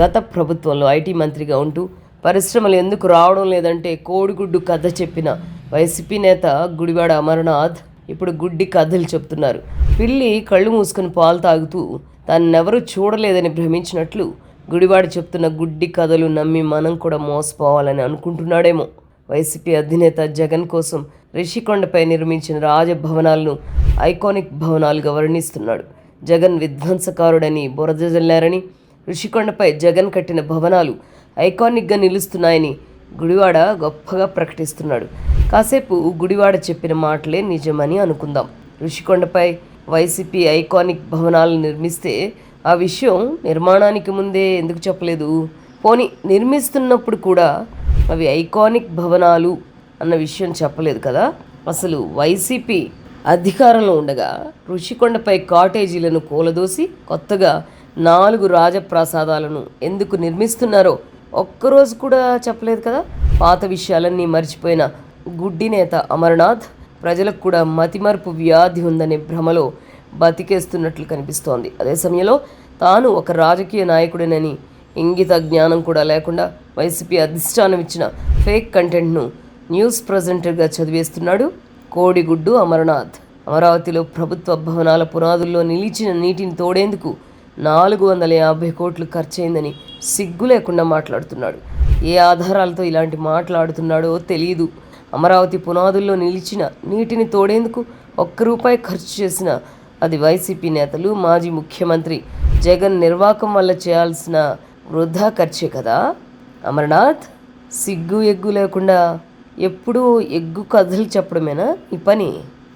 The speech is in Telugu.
గత ప్రభుత్వంలో ఐటీ మంత్రిగా ఉంటూ పరిశ్రమలు ఎందుకు రావడం లేదంటే కోడిగుడ్డు కథ చెప్పిన వైసీపీ నేత గుడివాడ అమర్నాథ్ ఇప్పుడు గుడ్డి కథలు చెప్తున్నారు. పిల్లి కళ్ళు మూసుకుని పాలు తాగుతూ తన్నెవరూ చూడలేదని భ్రమించినట్లు గుడివాడ చెప్తున్న గుడ్డి కథలు నమ్మి మనం కూడా మోసపోవాలని అనుకుంటున్నాడేమో. వైసీపీ అధినేత జగన్ కోసం రిషికొండపై నిర్మించిన రాజభవనాలను ఐకానిక్ భవనాలుగా వర్ణిస్తున్నాడు. జగన్ విధ్వంసకారుడని బురద జల్లారని ఋషికొండపై జగన్ కట్టిన భవనాలు ఐకానిక్గా నిలుస్తున్నాయని గుడివాడ గొప్పగా ప్రకటిస్తున్నాడు. కాసేపు గుడివాడ చెప్పిన మాటలే నిజమని అనుకుందాం. ఋషికొండపై వైసీపీ ఐకానిక్ భవనాలు నిర్మిస్తే ఆ విషయం నిర్మాణానికి ముందే ఎందుకు చెప్పలేదు? పోనీ నిర్మిస్తున్నప్పుడు కూడా అవి ఐకానిక్ భవనాలు అన్న విషయం చెప్పలేదు కదా? అసలు వైసీపీ అధికారంలో ఉండగా ఋషికొండపై కాటేజీలను కూలదోసి కొత్తగా నాలుగు రాజప్రాసాదాలను ఎందుకు నిర్మిస్తున్నారో ఒక్కరోజు కూడా చెప్పలేదు కదా? పాత విషయాలన్నీ మర్చిపోయిన గుడ్డి నేత అమర్నాథ్ ప్రజలకు కూడా మతిమరుపు వ్యాధి ఉందనే భ్రమలో బతికేస్తున్నట్లు కనిపిస్తోంది. అదే సమయంలో తాను ఒక రాజకీయ నాయకుడినని ఇంగిత జ్ఞానం కూడా లేకుండా వైసీపీ అధిష్టానం ఇచ్చిన ఫేక్ కంటెంట్ను న్యూస్ ప్రజెంటర్గా చదివేస్తున్నాడు కోడిగుడ్డు అమర్నాథ్. అమరావతిలో ప్రభుత్వ భవనాల పునాదుల్లో నిలిచిన నీటిని తోడేందుకు నాలుగు వందల యాభై కోట్లు ఖర్చయిందని సిగ్గు లేకుండా మాట్లాడుతున్నాడు. ఏ ఆధారాలతో ఇలాంటి మాట్లాడుతున్నాడో తెలియదు అమరావతి పునాదుల్లో నిలిచిన నీటిని తోడేందుకు ఒక్క రూపాయి ఖర్చు చేసిన అది వైసీపీ నేతలు మాజీ ముఖ్యమంత్రి జగన్ నిర్వాకం వల్ల చేయాల్సిన వృధా ఖర్చే కదా? అమర్నాథ్ సిగ్గు ఎగ్గు లేకుండా ఎప్పుడూ ఎగ్గు కథలు చెప్పడమేనా ఈ పని?